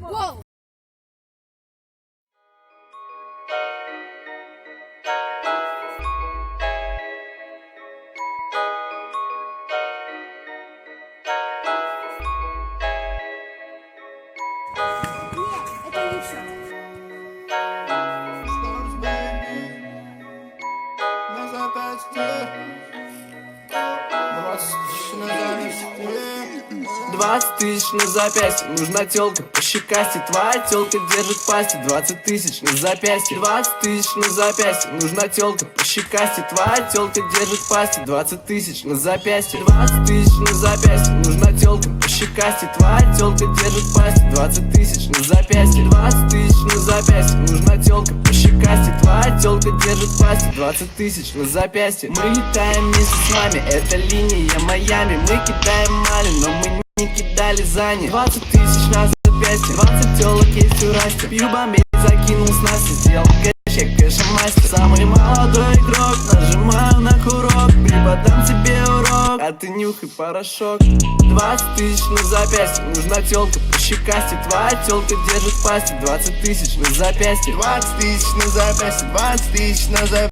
你，我给你选。20 тысяч на запястье, нужна телка по щекасти Твоя телка держит пасти, 20 тысяч на запястье 20 тысяч на запястье, нужна телка по щекасти Твоя телка держит пасти, 20 тысяч на запястье 20 тысяч на запястье, нужна телка по щекасти Твоя телка держит пасти, 20 тысяч на запястье 20 тысяч на запястье, нужна телка держит пасти Двадцать тысяч на запястье. Мы летаем вместе с вами. Это линия Майами. Мы кидаем мали, но мы не кидали за них 20 тысяч на запястье. 20 телок есть у Расти. Пью бомбей, закинул снасти Сделал кэшек, кэшемастер Самый молодой игрок. Нажимаю на курок. Преподам тебе урок. А ты нюхай порошок. 20 тысяч на запястье. Нужна телка щекасти Твоя телка держит пасти. 20 тысяч на запястье. 20 тысяч на запястье. 20 тысяч на запястье